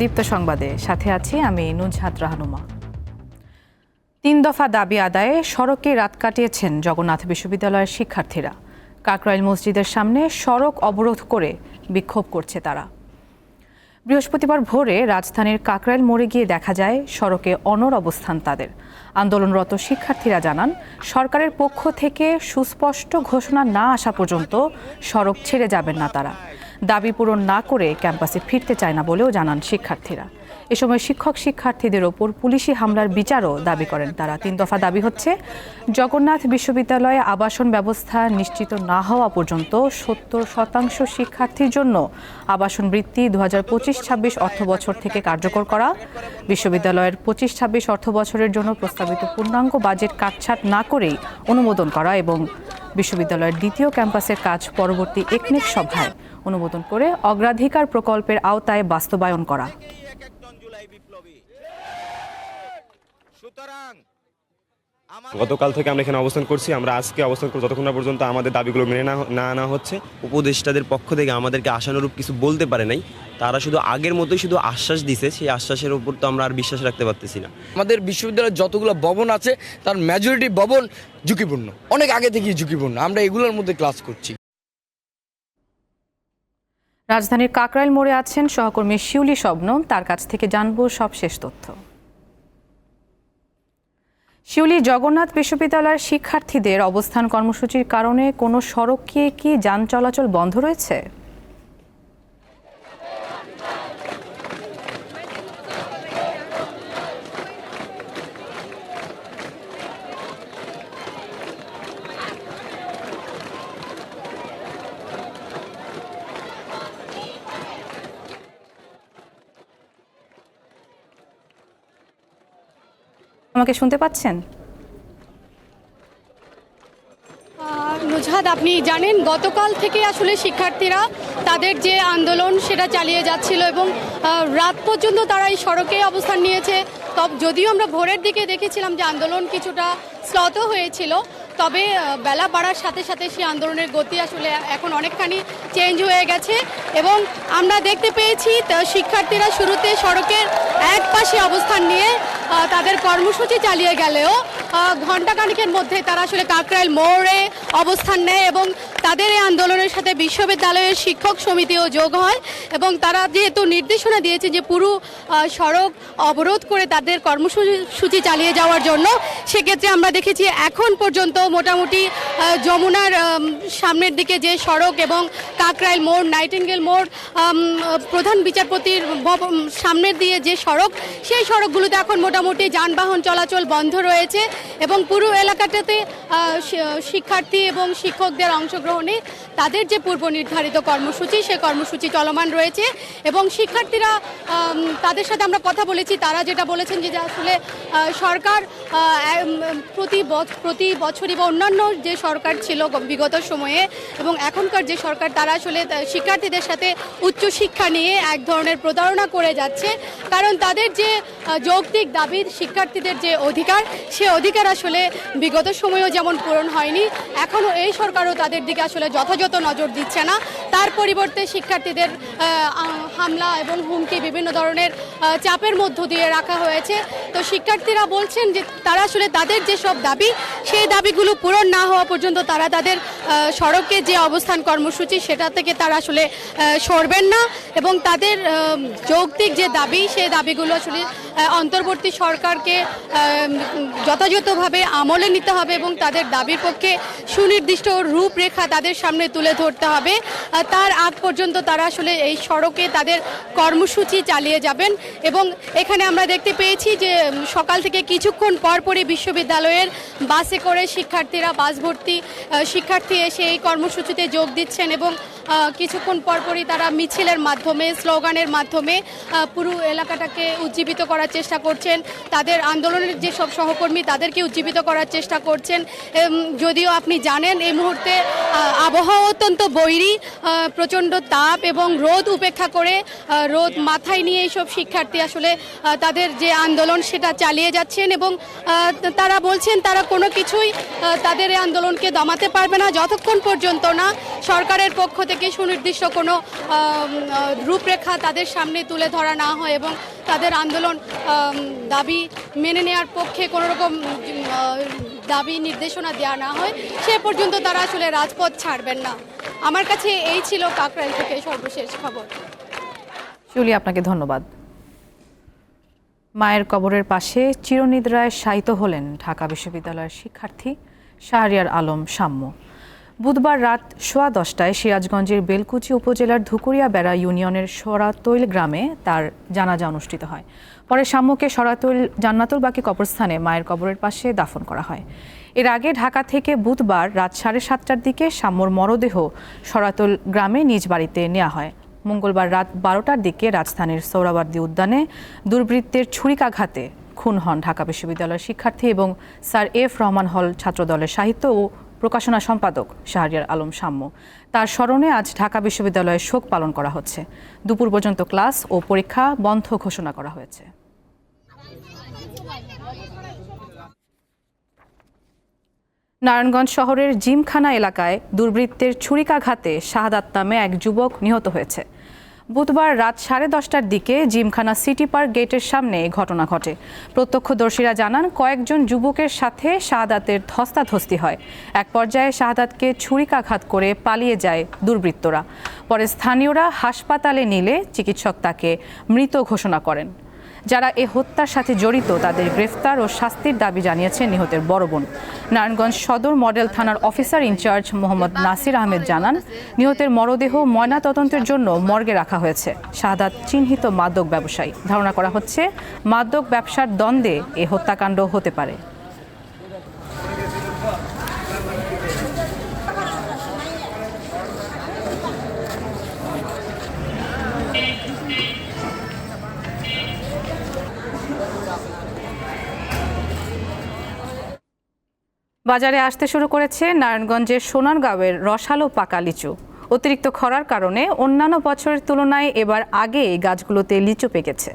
দীপ্ত সংবাদে। সাথে আছি আমি নুজহাত রাহানুমা তিন দফা দাবি আদায়ে সড়কে রাত কাটিয়েছেন জগন্নাথ বিশ্ববিদ্যালয়ের শিক্ষার্থীরা। কাকরাইল মসজিদের সামনে সড়ক অবরোধ করে বিক্ষোভ করছে তারা। বৃহস্পতিবার ভোরে রাজধানীর কাকরাইল মোড়ে গিয়ে দেখা যায় সড়কে অনর অবস্থান তাদের। আন্দোলনরত শিক্ষার্থীরা জানান, সরকারের পক্ষ থেকে সুস্পষ্ট ঘোষণা না আসা পর্যন্ত সড়ক ছেড়ে যাবেন না তারা। দাবি পূরণ না করে ক্যাম্পাসে ফিরতে চায় না বলেও জানান শিক্ষার্থীরা। এ সময় শিক্ষক শিক্ষার্থীদের ওপর পুলিশি হামলার বিচারও দাবি করেন তারা। তিন দফা দাবি হচ্ছে, জগন্নাথ বিশ্ববিদ্যালয়ে আবাসন ব্যবস্থা নিশ্চিত না হওয়া পর্যন্ত সত্তর শতাংশ শিক্ষার্থীর জন্য আবাসন বৃত্তি দু হাজার পঁচিশ ছাব্বিশ অর্থ বছর থেকে কার্যকর করা। বিশ্ববিদ্যালয়ের পঁচিশ ছাব্বিশ অর্থ বছরের জন্য প্রস্তাবিত পূর্ণাঙ্গ বাজেট কাটছাট না করেই অনুমোদন করা এবং বিশ্ববিদ্যালয়ের দ্বিতীয় ক্যাম্পাসের কাজ পরবর্তী একনেক সভায় অনুমোদন করে অগ্রাধিকার প্রকল্পের আওতায় বাস্তবায়ন করা। গতকাল থেকে আমরা এখানে অবস্থান করছি আমরা আজকে অবস্থান করব যতক্ষণ না পর্যন্ত আমাদের দাবিগুলো মেনে না না আনা হচ্ছে। উপদেষ্টাদের পক্ষ থেকে আমাদেরকে আশানুরূপ কিছু বলতে পারে নাই। তারা শুধু আগের মতোই শুধু আশ্বাস দিছে সেই আশ্বাসের উপর তো আমরা আর বিশ্বাস রাখতে পারতেছি না। আমাদের বিশ্ববিদ্যালয়ের যতগুলো ভবন আছে তার মেজরিটি ভবন ঝুঁকিপূর্ণ। অনেক আগে থেকেই ঝুঁকিপূর্ণ। আমরা এগুলোর মধ্যে ক্লাস করছি। রাজধানীর কাকরাইল মোড়ে আছেন সহকর্মী শিউলি শবনম তার কাছ থেকে জানব সব শেষ তথ্য। শিউলি, জগন্নাথ বিশ্ববিদ্যালয়ের শিক্ষার্থীদের অবস্থান কর্মসূচির কারণে কোনো সড়কে কি যান চলাচল বন্ধ রয়েছে? আমাকে শুনতে পাচ্ছেন? আহ, নুজহাত আপনি জানেন গতকাল থেকে আসলে শিক্ষার্থীরা তাদের যে আন্দোলন সেটা চালিয়ে যাচ্ছিল এবং রাত পর্যন্ত তারা এই সড়কে অবস্থান নিয়েছে। তব যদিও আমরা ভোরের দিকে দেখেছিলাম যে আন্দোলন কিছুটা স্লত হয়েছিল তবে বেলা বাড়ার সাথে সাথে সেই আন্দোলনের গতি আসলে এখন অনেকখানি চেঞ্জ হয়ে গেছে এবং আমরা দেখতে পেয়েছি শিক্ষার্থীরা শুরুতে সড়কের এক পাশে অবস্থান নিয়ে তাদের কর্মসূচি চালিয়ে গেলেও ঘণ্টাখানিকের মধ্যে তারা আসলে কাকরাইল মোড়ে অবস্থান নেয় এবং তাদের এই আন্দোলনের সাথে বিশ্ববিদ্যালয়ের শিক্ষক সমিতিও যোগ হয় এবং তারা যেহেতু নির্দেশনা দিয়েছে যে পুরো সড়ক অবরোধ করে তাদের কর্মসূচি চালিয়ে যাওয়ার জন্য, সেক্ষেত্রে আমরা দেখেছি এখন পর্যন্ত মোটামুটি যমুনার সামনের দিকে যে সড়ক এবং কাকরাইল মোড়, নাইটিঙ্গেল মোড় প্রধান বিচারপতির সামনের দিয়ে যে সড়ক, সেই সড়কগুলোতে এখন মোটামুটি যানবাহন চলাচল বন্ধ রয়েছে এবং পুরো এলাকাটাতে শিক্ষার্থী এবং শিক্ষকদের অংশগ্রহণে তাদের যে পূর্ব নির্ধারিত কর্মসূচি, সে কর্মসূচি চলমান রয়েছে এবং শিক্ষার্থীরা তাদের সাথে আমরা কথা বলেছি। তারা যেটা বলেছেন যে আসলে সরকার প্রতি প্রতি বছরই বা অন্যান্য যে সরকার ছিল বিগত সময়ে এবং এখনকার যে সরকার, তারা আসলে শিক্ষার্থীদের সাথে উচ্চশিক্ষা নিয়ে এক ধরনের প্রতারণা করে যাচ্ছে। কারণ তাদের যে যৌক্তিক দাবি শিক্ষার্থীদের যে অধিকার, সে অধিকার আসলে বিগত সময়েও যেমন পূরণ হয়নি, এখনও এই সরকারও তাদের দিকে আসলে যথাযথ নজর দিচ্ছে না। তার পরিবর্তে শিক্ষার্থীদের হামলা এবং হুমকি বিভিন্ন ধরনের চাপের মধ্য দিয়ে রাখা হয়েছে। তো শিক্ষার্থীরা বলছেন যে তারা আসলে তাদের যে সব দাবি, সেই দাবিগুলো পূরণ না হওয়া পর্যন্ত তারা তাদের সড়কে যে অবস্থান কর্মসূচি, সেটা থেকে তারা আসলে সরবেন না এবং তাদের যৌক্তিক যে দাবি, সেই দাবিগুলো আসলে অন্তর্বর্তী সরকারকে যথাযথভাবে আমলে নিতে হবে এবং তাদের দাবির পক্ষে সুনির্দিষ্ট রূপরেখা তাদের সামনে তুলে ধরতে হবে। তার আগ পর্যন্ত তারা আসলে এই সড়কে তাদের কর্মসূচি চালিয়ে যাবেন এবং এখানে আমরা দেখতে পেয়েছি যে সকাল থেকে কিছুক্ষণ পরপরই বিশ্ববিদ্যালয়ের বাসে করে শিক্ষার্থীরা, বাস ভর্তি শিক্ষার্থী এসে এই কর্মসূচিতে যোগ দিচ্ছেন এবং কিছুক্ষণ পরপরই তারা মিছিলের মাধ্যমে, স্লোগানের মাধ্যমে পুরো এলাকাটাকে উজ্জীবিত করার চেষ্টা করছেন। তাদের আন্দোলনের যে সব সহকর্মী, তাদেরকে উজ্জীবিত করার চেষ্টা করছেন। যদিও আপনি জানেন, এই মুহূর্তে আবহাওয়া অত্যন্ত বৈরী প্রচণ্ড তাপ এবং রোদ উপেক্ষা করে রোদ মাথায় নিয়ে এইসব শিক্ষার্থী আসলে তাদের যে আন্দোলন, সেটা চালিয়ে যাচ্ছেন এবং তারা বলছেন তারা কোনো কিছুই তাদের এই আন্দোলনকে দমাতে পারবে না, যতক্ষণ পর্যন্ত না সরকারের পক্ষ থেকে থেকে সুনির্দিষ্ট কোনো রূপরেখা তাদের সামনে তুলে ধরা না হয় এবং তাদের আন্দোলন দাবি মেনে নেওয়ার পক্ষে কোনো রকম দাবি নির্দেশনা দেওয়া না হয়, সে পর্যন্ত তারা আসলে রাজপথ ছাড়বেন না। আমার কাছে এই ছিল কাকরাইল থেকে সর্বশেষ খবর। শিউলি, আপনাকে ধন্যবাদ। মায়ের কবরের পাশে চিরনিদ্রায় শায়িত হলেন ঢাকা বিশ্ববিদ্যালয়ের শিক্ষার্থী শাহরিয়ার আলম সাম্য বুধবার রাত সোয়া দশটায় সিরাজগঞ্জের বেলকুচি উপজেলার ধুকুরিয়া বেড়া ইউনিয়নের সরাতৈল গ্রামে তার জানাজা অনুষ্ঠিত হয়। পরে সাম্যকে সরাতৈল জান্নাতুল বাকি কবরস্থানে মায়ের কবরের পাশে দাফন করা হয়। এর আগে ঢাকা থেকে বুধবার রাত সাড়ে সাতটার দিকে সাম্যর মরদেহ সরাতল গ্রামে নিজ বাড়িতে নেওয়া হয়। মঙ্গলবার রাত বারোটার দিকে রাজধানীর সৌরাবার্দী উদ্যানে দুর্বৃত্তের ছুরিকাঘাতে খুন হন ঢাকা বিশ্ববিদ্যালয়ের শিক্ষার্থী এবং স্যার এফ রহমান হল ছাত্রদলের সাহিত্য ও প্রকাশনা সম্পাদক শাহরিয়ার আলম সাম্য। তার স্মরণে আজ ঢাকা বিশ্ববিদ্যালয়ে শোক পালন করা হচ্ছে। দুপুর পর্যন্ত ক্লাস ও পরীক্ষা বন্ধ ঘোষণা করা হয়েছে। নারায়ণগঞ্জ শহরের জিমখানা এলাকায় দুর্বৃত্তের ছুরিকাঘাতে শাহাদাত নামে এক যুবক নিহত হয়েছে। বুধবার রাত সাড়ে দশটার দিকে জিমখানা সিটি পার্ক গেটের সামনে ঘটনা ঘটে। প্রত্যক্ষদর্শীরা জানান, কয়েকজন যুবকের সাথে শাহাদাতের ধস্তাধস্তি হয়। এক পর্যায়ে শাহাদাতকে ছুরিকাঘাত করে পালিয়ে যায় দুর্বৃত্তরা। পরে স্থানীয়রা হাসপাতালে নিলে চিকিৎসক তাকে মৃত ঘোষণা করেন। যারা এ হত্যার সাথে জড়িত তাদের গ্রেফতার ও শাস্তির দাবি জানিয়েছে নিহতের বড় বোন। নারায়ণগঞ্জ সদর মডেল থানার officer in charge Mohammad Nasir Ahmed জানান, নিহতের মরদেহ ময়নাতদন্তের জন্য মর্গে রাখা হয়েছে। শাহাদাত চিহ্নিত মাদক ব্যবসায়ী। ধারণা করা হচ্ছে, মাদক ব্যবসার দ্বন্দ্বে এ হত্যাকাণ্ড হতে পারে। বাজারে আসতে শুরু করেছে নারায়ণগঞ্জের সোনারগাঁওয়ের রসালো পাকা লিচু। অতিরিক্ত খরার কারণে অন্যান্য বছরের তুলনায় এবার আগে এই গাছগুলোতে লিচু পেকেছে।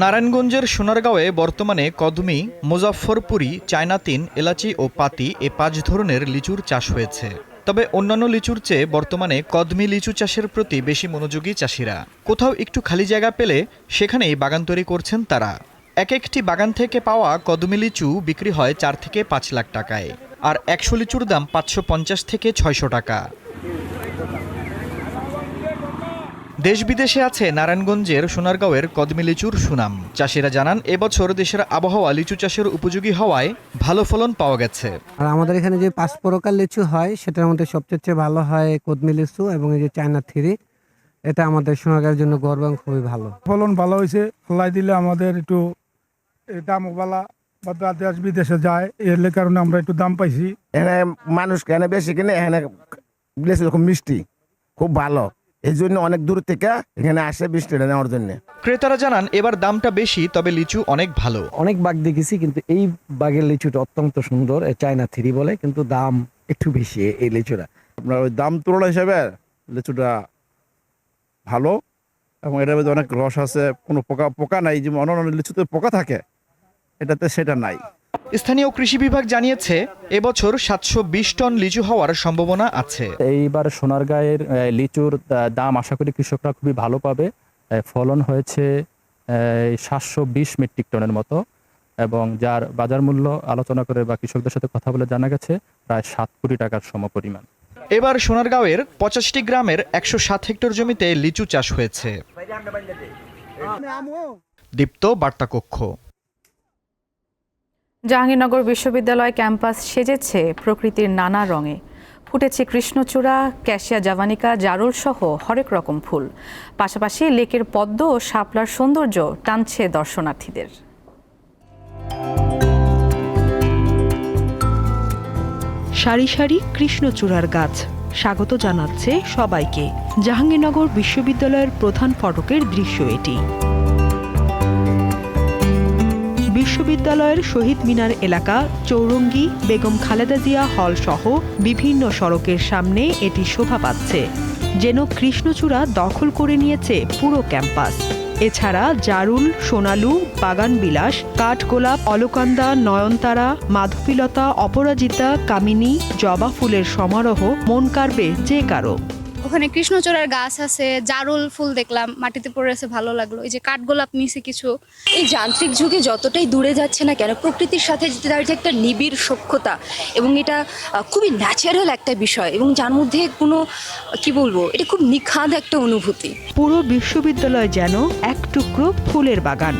নারায়ণগঞ্জের সোনারগাঁওয়ে বর্তমানে কদমি, মুজাফফরপুরি, চায়নাতিন, এলাচি ও পাতি এ পাঁচ ধরনের লিচুর চাষ হয়েছে। তবে অন্যান্য লিচুর চেয়ে বর্তমানে কদমি লিচু চাষের প্রতি বেশি মনোযোগী চাষিরা। কোথাও একটু খালি জায়গা পেলে সেখানেই বাগান তৈরি করছেন তারা। এক একটি বাগান থেকে পাওয়া কদমি লিচু বিক্রি হয় চার থেকে পাঁচ লাখ টাকায় আর একশো লিচুর দাম পাঁচশো পঞ্চাশ থেকে ছয়শো টাকা। দেশ বিদেশে আছে নারায়ণগঞ্জের সোনারগাঁওয়ের কদমি লিচুর সুনাম। চাষিরা জানান এবছর দেশের আবহাওয়া লিচু চাষের উপযোগী হওয়ায় ভালো ফলন পাওয়া গেছে। আর আমাদের এখানে যে পাঁচ প্রকার লিচু হয় সেটার মধ্যে সবচেয়ে চেয়ে ভালো হয় কদমি লিচু এবং এই যে চায়না থ্রি। এটা আমাদের সোনাগার জন্য গর্ব খুবই ভালো। ফলন ভালো হয়েছে আল্লাহ দিলে আমাদের একটু দামও বালা বা দেশ বিদেশে যায় এর কারণে আমরা একটু দাম পাইছি। এখানে মানুষ এখানে বেশি কিনে এখানে বেশি রকম মিষ্টি খুব ভালো। এই জন্য অনেক দূর থেকে এখানে আসে মিষ্টিটা নেওয়ার জন্য। ক্রেতারা জানান এবার দামটা বেশি তবে লিচু অনেক ভালো। অনেক বাঘ দেখেছি কিন্তু এই বাঘের লিচুটা অত্যন্ত সুন্দর চায়না থ্রি বলে কিন্তু দাম একটু বেশি এই লিচুটা। আপনার ওই দাম তুলনা হিসাবে লিচুটা ভালো এবং এটার মধ্যে অনেক রস আছে কোনো পোকা পোকা নাই যেমন অন্য অন্য লিচুতে পোকা থাকে। এটাতে সেটা নাই। স্থানীয় কৃষি বিভাগ জানিয়েছে এবছর সাতশো বিশ টন লিচু হওয়ার সম্ভাবনা আছে। এইবার সোনারগাঁয়ের লিচুর দাম আশা করি কৃষকরা খুবই ভালো পাবে। ফলন হয়েছে সাতশো বিশ মেট্রিক টনের মতো। এবং যার বাজার মূল্য আলোচনা করে বা কৃষকদের সাথে কথা বলে জানা গেছে প্রায় সাত কোটি টাকার সমপরিমাণ। এবার সোনারগাঁওয়ের পঁচাশটি গ্রামের একশো সাত হেক্টর জমিতে লিচু চাষ হয়েছে। দীপ্ত বার্তাকক্ষ। জাহাঙ্গীরনগর বিশ্ববিদ্যালয় ক্যাম্পাস সেজেছে প্রকৃতির নানা রঙে। ফুটেছে কৃষ্ণচূড়া ক্যাশিয়া জাভানিকা, জারুল সহ হরেক রকম ফুল। পাশাপাশি লেকের পদ্ম ও শাপলার সৌন্দর্য টানছে দর্শনার্থীদের। সারি সারি কৃষ্ণচূড়ার গাছ, স্বাগত জানাচ্ছে সবাইকে। জাহাঙ্গীরনগর বিশ্ববিদ্যালয়ের প্রধান ফটকের দৃশ্য এটি। বিশ্ববিদ্যালয়ের শহীদ মিনার এলাকা, চৌরঙ্গি, বেগম খালেদা জিয়া হল সহ বিভিন্ন সড়কের সামনে এটি শোভা পাচ্ছে, যেন কৃষ্ণচূড়া দখল করে নিয়েছে পুরো ক্যাম্পাস। এছাড়া জারুল, সোনালু বাগান বিলাস কাঠগোলাপ, অলকান্দা, নয়নতারা, মাধবীলতা, অপরাজিতা, কামিনী, জবা ফুলের সমারোহ মন কাড়বে যে কারও। ওখানে কৃষ্ণচূড়ার গাছ আছে জারুল ফুল দেখলাম মাটিতে পড়ে আছে ভালো লাগল। এই যে কাঠগোলাপ নিচে কিছু। এই যান্ত্রিক যুগে যতটাই দূরে যাচ্ছে না কেন প্রকৃতির সাথে তার যে একটা নিবিড় সক্ষতা এবং এটা খুবই ন্যাচারাল একটা বিষয় এবং যার মধ্যে কোনো কি বলব এটা খুব নিখাদ একটা অনুভূতি। পুরো বিশ্ববিদ্যালয় যেন এক টুকরো ফুলের বাগান।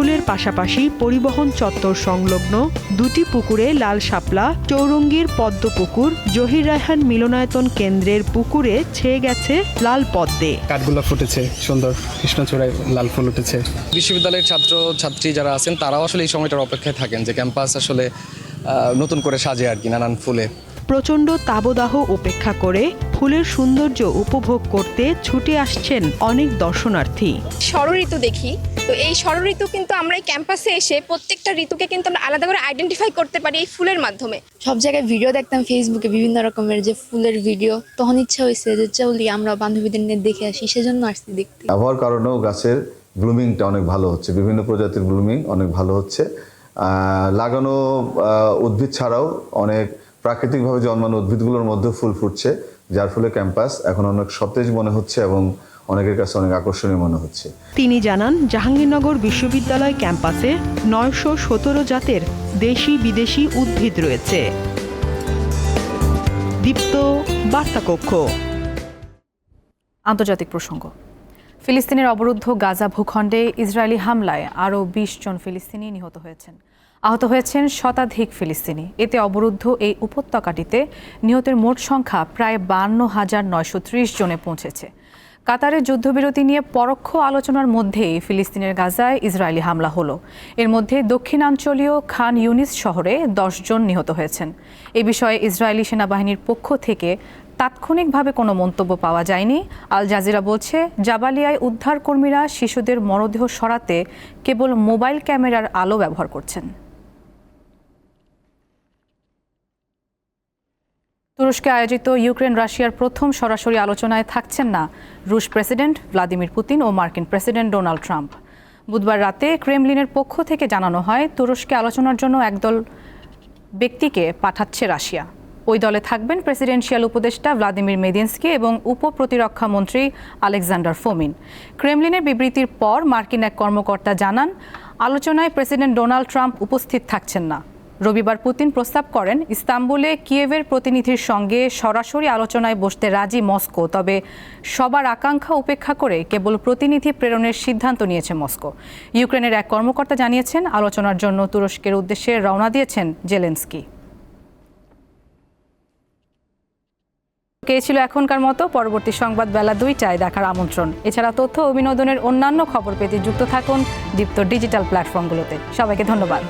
ফুলের পাশাপাশি পরিবহন চত্বর সংলগ্ন দুটি পুকুরে লাল শাপলা চৌরঙ্গীর পদ্ম পুকুর জহির রায়হান মিলনায়তন কেন্দ্রের পুকুরে ছেয়ে গেছে লাল পদ্মে। কাঠগুলো ফুটেছে সুন্দর কৃষ্ণচূড়ায় লাল ফুল উঠেছে। বিশ্ববিদ্যালয়ের ছাত্র ছাত্রী যারা আছেন তারাও আসলে এই সময়টার অপেক্ষায় থাকেন যে ক্যাম্পাস আসলে আহ, নতুন করে সাজে আর কি নানান ফুলে। প্রচণ্ড তাবদাহ উপেক্ষা করে ফুলের সৌন্দর্য উপভোগ করতে ছুটে আসছেন অনেক দর্শনার্থী। ষড় ঋতু দেখি তো এই ষড় ঋতু কিন্তু আমরা এই ক্যাম্পাসে এসে প্রত্যেকটা ঋতুকে কিন্তু আমরা আলাদা করে আইডেন্টিফাই করতে পারি এই ফুলের মাধ্যমে। সব জায়গায় ভিডিও দেখতাম ফেসবুকে বিভিন্ন রকমের যে ফুলের ভিডিও তখন ইচ্ছা হয়েছে যে চলি আমরা বান্ধবীদের নিয়ে দেখে আসি সেজন্য আসছি দেখতে। আবহাওয়ার কারণেও গাছের ব্লুমিংটা অনেক ভালো হচ্ছে বিভিন্ন প্রজাতির ব্লুমিং অনেক ভালো হচ্ছে। লাগানো উদ্ভিদ ছাড়াও অনেক প্রাকৃতিকভাবে জন্মানো উদ্ভিদগুলোর মধ্যে ফুল ফুটছে যার ফলে ক্যাম্পাস এখন অনেক সতেজ মনে হচ্ছে এবং অনেকের কাছে অনেক আকর্ষণীয় মনে হচ্ছে। তিনি জানান জাহাঙ্গীরনগর বিশ্ববিদ্যালয় ক্যাম্পাসে নয়শো সতেরো জাতের দেশি বিদেশি উদ্ভিদ রয়েছে। দীপ্ত বার্তাকক্ষ। আন্তর্জাতিক প্রসঙ্গ। ফিলিস্তিনের অবরুদ্ধ গাজা ভূখণ্ডে ইসরায়েলি হামলায় আরও বিশ জন ফিলিস্তিনি নিহত হয়েছেন। আহত হয়েছেন শতাধিক ফিলিস্তিনি। এতে অবরুদ্ধ এই উপত্যকাটিতে নিহতের মোট সংখ্যা প্রায় বান্ন হাজার নয়শো ত্রিশ জনে পৌঁছেছে। কাতারের যুদ্ধবিরতি নিয়ে পরোক্ষ আলোচনার মধ্যেই ফিলিস্তিনের গাজায় ইসরায়েলি হামলা হলো। এর মধ্যে দক্ষিণাঞ্চলীয় খান ইউনিস শহরে দশ জন নিহত হয়েছেন। এ বিষয়ে ইসরায়েলি সেনাবাহিনীর পক্ষ থেকে তাৎক্ষণিকভাবে কোনো মন্তব্য পাওয়া যায়নি। আল জাজিরা বলছে, জাবালিয়ায় উদ্ধারকর্মীরা শিশুদের মরদেহ সরাতে কেবল মোবাইল ক্যামেরার আলো ব্যবহার করছেন। তুরস্কে আয়োজিত ইউক্রেন রাশিয়ার প্রথম সরাসরি আলোচনায় থাকছেন না রুশ প্রেসিডেন্ট ভ্লাদিমির পুতিন ও মার্কিন প্রেসিডেন্ট ডোনাল্ড ট্রাম্প। বুধবার রাতে ক্রেমলিনের পক্ষ থেকে জানানো হয়, তুরস্কে আলোচনার জন্য একদল ব্যক্তিকে পাঠাচ্ছে রাশিয়া। ওই দলে থাকবেন প্রেসিডেন্সিয়াল উপদেষ্টা ভ্লাদিমির মেদিনস্কি এবং উপ প্রতিরক্ষা মন্ত্রী আলেকজান্ডার ফোমিন। ক্রেমলিনের বিবৃতির পর মার্কিন এক কর্মকর্তা জানান, আলোচনায় প্রেসিডেন্ট ডোনাল্ড ট্রাম্প উপস্থিত থাকছেন না। রবিবার পুতিন প্রস্তাব করেন, ইস্তাম্বুলে কিয়েভের প্রতিনিধির সঙ্গে সরাসরি আলোচনায় বসতে রাজি মস্কো, তবে সবার আকাঙ্ক্ষা উপেক্ষা করে কেবল প্রতিনিধি প্রেরণের সিদ্ধান্ত নিয়েছে মস্কো। ইউক্রেনের এক কর্মকর্তা জানিয়েছেন, আলোচনার জন্য তুরস্কের উদ্দেশ্যে রওনা দিয়েছেন জেলেন্সকি। কে ছিল এখনকার মতো? পরবর্তী সংবাদ বেলা দুইটায় দেখার আমন্ত্রণ। এছাড়া তথ্য ও বিনোদনের অন্যান্য খবর পেতে যুক্ত থাকুন দীপ্ত ডিজিটাল প্ল্যাটফর্মগুলোতে। সবাইকে ধন্যবাদ।